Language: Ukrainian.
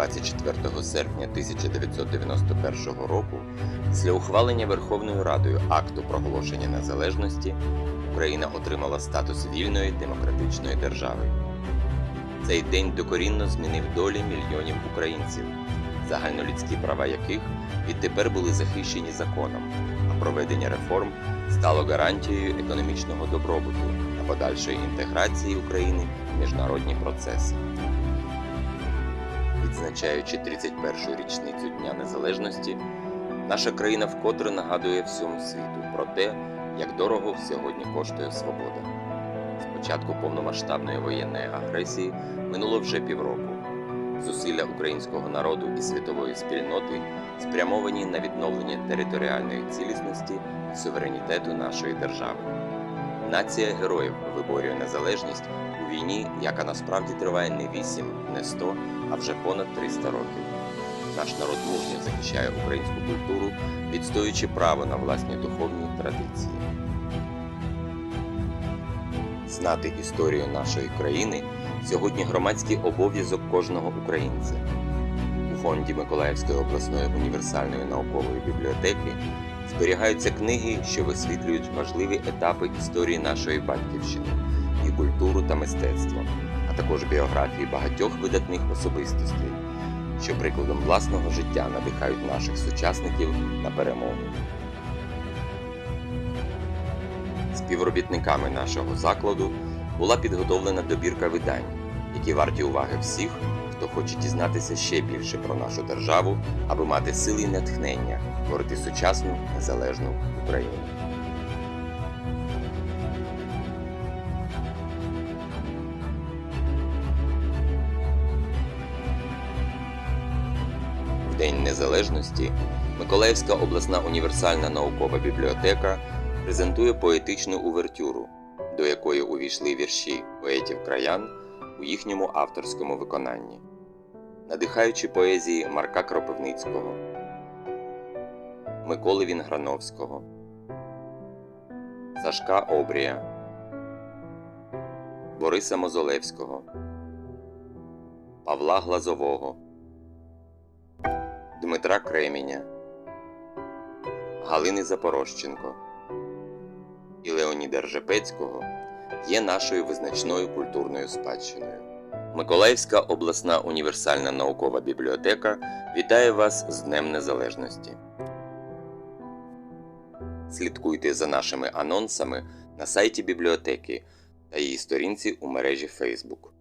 24 серпня 1991 року, після ухвалення Верховною Радою акту проголошення незалежності, Україна отримала статус вільної демократичної держави. Цей день докорінно змінив долі мільйонів українців, загальнолюдські права яких відтепер були захищені законом, а проведення реформ стало гарантією економічного добробуту та подальшої інтеграції України в міжнародні процеси. Відзначаючи 31-ю річницю Дня Незалежності, наша країна вкотре нагадує всьому світу про те, як дорого сьогодні коштує свобода. З початку повномасштабної воєнної агресії минуло вже півроку. Зусилля українського народу і світової спільноти спрямовані на відновлення територіальної цілісності і суверенітету нашої держави. Нація героїв виборює незалежність у війні, яка насправді триває не 8, не 100, а вже понад 300 років. Наш народ мужньо захищає українську культуру, відстоюючи право на власні духовні традиції. Знати історію нашої країни сьогодні громадський обов'язок кожного українця. У фонді Миколаївської обласної універсальної наукової бібліотеки зберігаються книги, що висвітлюють важливі етапи історії нашої батьківщини, і культуру та мистецтво, а також біографії багатьох видатних особистостей, що прикладом власного життя надихають наших сучасників на перемогу. Співробітниками нашого закладу була підготовлена добірка видань, які варті уваги всіх, хто хоче дізнатися ще більше про нашу державу, аби мати сили і натхнення творити сучасну незалежну Україну. В День Незалежності Миколаївська обласна універсальна наукова бібліотека презентує поетичну увертюру, до якої увійшли вірші поетів краян у їхньому авторському виконанні, надихаючи поезії Марка Кропивницького, Миколи Вінграновського, Сашка Обрія, Бориса Мозолевського, Павла Глазового, Дмитра Креміня, Галини Запорожченко і Леоніда Ржепецького є нашою визначною культурною спадщиною. Миколаївська обласна універсальна наукова бібліотека вітає вас з Днем Незалежності. Слідкуйте за нашими анонсами на сайті бібліотеки та її сторінці у мережі Facebook.